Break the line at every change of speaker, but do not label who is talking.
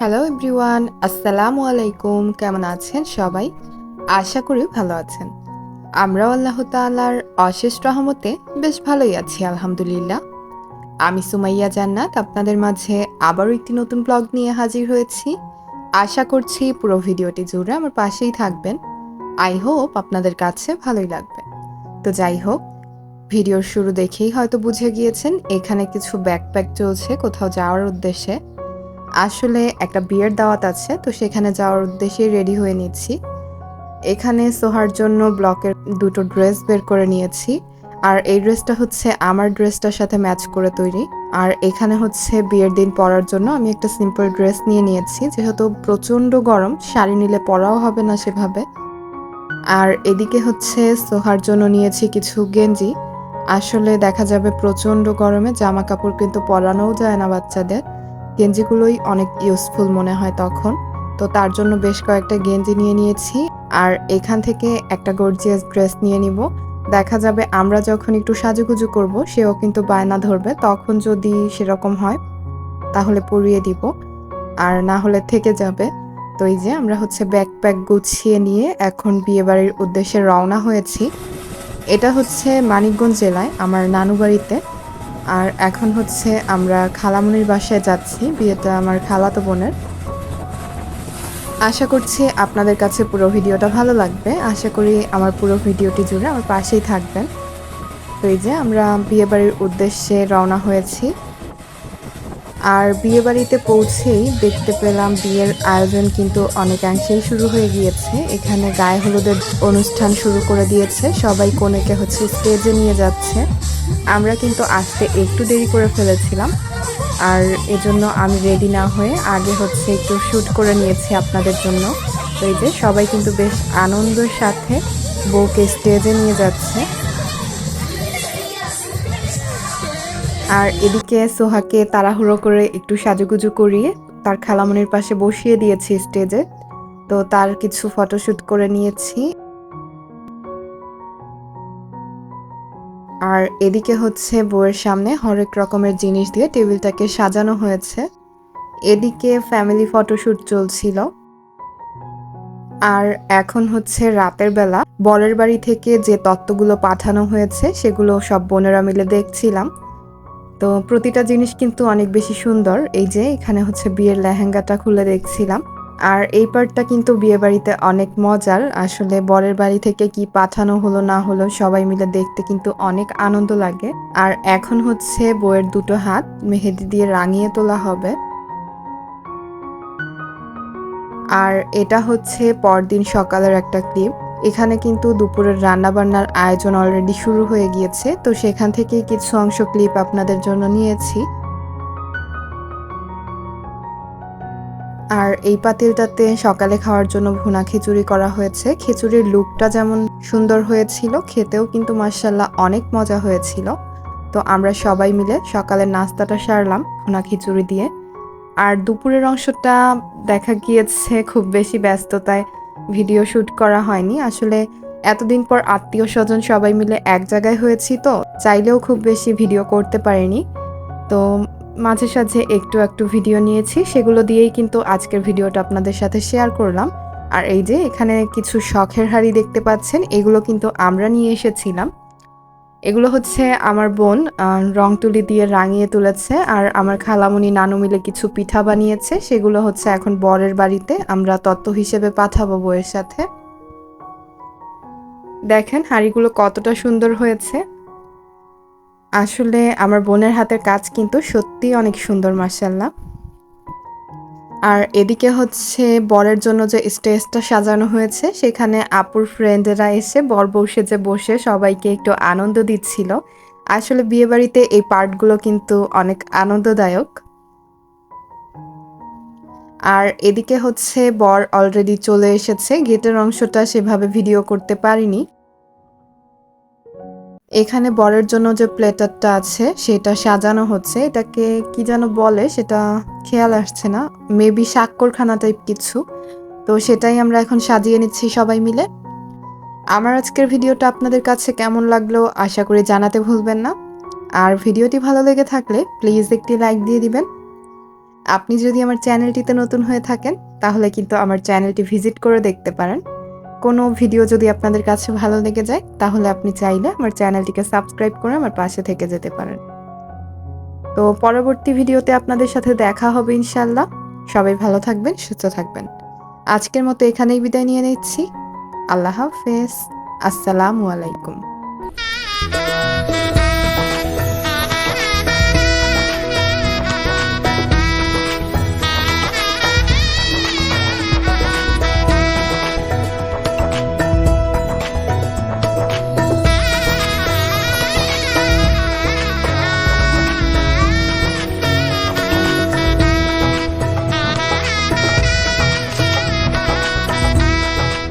Hello everyone আসসালামু আলাইকুম কেমন আছেন সবাই? আশা করি ভালো আছেন। আমরা আল্লাহ তাআলার অশেষ রহমতে বেশ ভালোই আছি, আলহামদুলিল্লাহ। আমি সুমাইয়া জান্নাত, আপনাদের মাঝে আবারও একটি নতুন ব্লগ নিয়ে হাজির হয়েছি। আশা করছি পুরো ভিডিওটি জুড়ে আমার পাশেই থাকবেন। আই হোপ আপনাদের কাছে ভালোই লাগবে। তো যাই হোক, ভিডিওর শুরু দেখেই হয়তো বুঝে গিয়েছেন, এখানে কিছু ব্যাকপ্যাক চলছে কোথাও যাওয়ার উদ্দেশ্যে। আসলে একটা বিয়ের দাওয়াত আছে, তো সেখানে যাওয়ার উদ্দেশ্যে রেডি হয়ে নিচ্ছি। এখানে সোহার জন্য ব্লকের দুটো ড্রেস বের করে নিয়েছি। আর এই ড্রেসটা হচ্ছে আমার ড্রেসটার সাথে ম্যাচ করে তৈরি। আর এখানে হচ্ছে বিয়ের দিন পরার জন্য আমি একটা সিম্পল ড্রেস নিয়ে নিয়েছি, যেহেতু প্রচণ্ড গরম, শাড়ি নিলে পরাও হবে না সেভাবে। আর এদিকে হচ্ছে সোহার জন্য নিয়েছি কিছু গেঞ্জি। আসলে দেখা যাবে প্রচণ্ড গরমে জামা কাপড় কিন্তু পরানোও যায় না বাচ্চাদের। গেঞ্জিগুলোই অনেক ইউজফুল মনে হয় তখন। তো তার জন্য বেশ কয়েকটা গেঞ্জি নিয়ে নিয়েছি। আর এখান থেকে একটা গর্জিয়াস ড্রেস নিয়ে নিব। দেখা যাবে আমরা যখন একটু সাজুগুজু করব, সেও কিন্তু বায়না ধরবে। তখন যদি সেরকম হয়, তাহলে পরিয়ে দিব। আর না হলে থেকে যাবে। তো এই যে আমরা হচ্ছে ব্যাকপ্যাক গুছিয়ে নিয়ে এখন বিয়েবাড়ির উদ্দেশ্যে রওনা হয়েছি। এটা হচ্ছে মানিকগঞ্জ জেলায়, আমার নানু বাড়িতে আর এখন হচ্ছে আমরা খালামুনির বাসায় যাচ্ছি, বিয়েটা আমার খালাতো বোনের। আশা করছি আপনাদের কাছে পুরো ভিডিওটা ভালো লাগবে। আশা করি আমার পুরো ভিডিওটি জুড়ে আমার পাশেই থাকবেন। তো এই যে আমরা বিয়েবাড়ির উদ্দেশ্যে রওনা হয়েছি। আর বিয়েবাড়িতে পৌঁছেই দেখতে পেলাম বিয়ের আয়োজন কিন্তু অনেকাংশেই শুরু হয়ে গিয়েছে। এখানে গায়ে হলুদের অনুষ্ঠান শুরু করে দিয়েছে। সবাই কনেকে হচ্ছে স্টেজে নিয়ে যাচ্ছে। আমরা কিন্তু আসতে একটু দেরি করে ফেলেছিলাম। আর এজন্য আমি রেডি না হয়ে আগে হচ্ছে একটু শ্যুট করে নিয়েছি আপনাদের জন্য। তো এই যে সবাই কিন্তু বেশ আনন্দের সাথে বউকে স্টেজে নিয়ে যাচ্ছে। আর এদিকে সোহাকে তাড়াহুড়ো করে একটু সাজুগুজু করিয়ে তার খালামনির পাশে বসিয়ে দিয়েছি স্টেজে। তো তার কিছু ফটোশ্যুট করে নিয়েছি। আর এদিকে হচ্ছে বউয়ের সামনে হরেক রকমের জিনিস দিয়ে টেবিলটাকে সাজানো হয়েছে। এদিকে ফ্যামিলি ফটোশ্যুট চলছিল। আর এখন হচ্ছে রাতের বেলা। বরের বাড়ি থেকে যে তত্ত্বগুলো পাঠানো হয়েছে সেগুলো সব বোনেরা মিলে দেখছিলাম। তো প্রতিটা জিনিস কিন্তু অনেক বেশি সুন্দর। এই যে এখানে হচ্ছে বিয়ের লেহেঙ্গাটা খুলে দেখছিলাম। আর এই পার্টটা কিন্তু বিয়ে বাড়িতে অনেক মজার। আসলে বরের বাড়ি থেকে কি পাঠানো হলো, না হলো, সবাই মিলে দেখতে কিন্তু অনেক আনন্দ লাগে। আর এখন হচ্ছে বইয়ের দুটো হাত, মেহেদি দিয়ে রাঙিয়ে তোলা হবে। আর এটা হচ্ছে পরদিন সকালের একটা ক্লিপ। এখানে কিন্তু দুপুরের রান্নাবান্নার আয়োজন অলরেডি শুরু হয়ে গিয়েছে, তো সেখান থেকেই কিছু অংশ ক্লিপ আপনাদের জন্য নিয়েছি। আর এই পাতিলটাতে সকালে খাওয়ার জন্য ভুনা খিচুড়ি করা হয়েছে। খিচুড়ির লুকটা যেমন সুন্দর হয়েছিল, খেতেও কিন্তু মার্শাল্লাহ অনেক মজা হয়েছিল। তো আমরা সবাই মিলে সকালের নাস্তাটা সারলাম ভুনা খিচুড়ি দিয়ে। আর দুপুরের অংশটা দেখা গিয়েছে খুব বেশি ব্যস্ততায়। ভিডিও শ্যুট করা হয়নি। আসলে এতদিন পর আত্মীয় স্বজন সবাই মিলে এক জায়গায় হয়েছি তো, চাইলেও খুব বেশি ভিডিও করতে পারিনি। তো মাঝে সাঝে একটু একটু ভিডিও নিয়েছি, সেগুলো দিয়েই কিন্তু আজকের ভিডিওটা আপনাদের সাথে শেয়ার করলাম। আর এই যে এখানে কিছু শখের হাড়ি দেখতে পাচ্ছেন, এগুলো কিন্তু আমরা নিয়ে এসেছিলাম। এগুলো হচ্ছে আমার বোন রং তুলি দিয়ে রাঙিয়ে তুলেছে আর আমার খালামুনি নানু মিলে কিছু পিঠা বানিয়েছে। সেগুলো হচ্ছে এখন বরের বাড়িতে, আমরা তত্ত্ব হিসেবে পাঠাবো বইয়ের সাথে। দেখেন হাঁড়িগুলো কতটা সুন্দর হয়েছে। আসলে আমার বোনের হাতের কাজ কিন্তু সত্যিই অনেক সুন্দর মার্শাল্লাহ আর এদিকে হচ্ছে বরের জন্য যে স্টেজটা সাজানো হয়েছে, সেখানে আপুর ফ্রেন্ডেরা এসে বর বউ সেজে বসে সবাইকে একটু আনন্দ দিচ্ছিল। আসলে বিয়েবাড়িতে এই পার্টগুলো কিন্তু অনেক আনন্দদায়ক। আর এদিকে হচ্ছে বর অলরেডি চলে এসেছে, গেটের অংশটা সেভাবে ভিডিও করতে পারিনি। এখানে বরের জন্য যে প্লেটারটা আছে, সেটা সাজানো হচ্ছে। এটাকে কি যেন বলে, সেটা খেয়াল আসছে না। মেবি স্বাক্ষরখানা টাইপ কিছু। তো সেটাই আমরা এখন সাজিয়ে নিচ্ছি সবাই মিলে। আমার আজকের ভিডিওটা আপনাদের কাছে কেমন লাগল, আশা করি জানাতে ভুলবেন না। আর ভিডিওটি ভালো লেগে থাকলে প্লিজ একটি লাইক দিয়ে দিবেন। আপনি যদি আমার চ্যানেলটিতে নতুন হয়ে থাকেন, তাহলে কিন্তু আমার চ্যানেলটি ভিজিট করে দেখতে পারেন। কোনো ভিডিও যদি আপনাদের কাছে ভালো লেগে যায়, তাহলে আপনি চাইলে আমার চ্যানেলটিকে সাবস্ক্রাইব করে আমার পাশে থেকে যেতে পারেন। তো পরবর্তী ভিডিওতে আপনাদের সাথে দেখা হবে ইনশাল্লাহ সবাই ভালো থাকবেন, সুস্থ থাকবেন। আজকের মতো এখানেই বিদায় নিয়ে নিচ্ছি। আল্লাহ হাফেজ। আসসালামু আলাইকুম।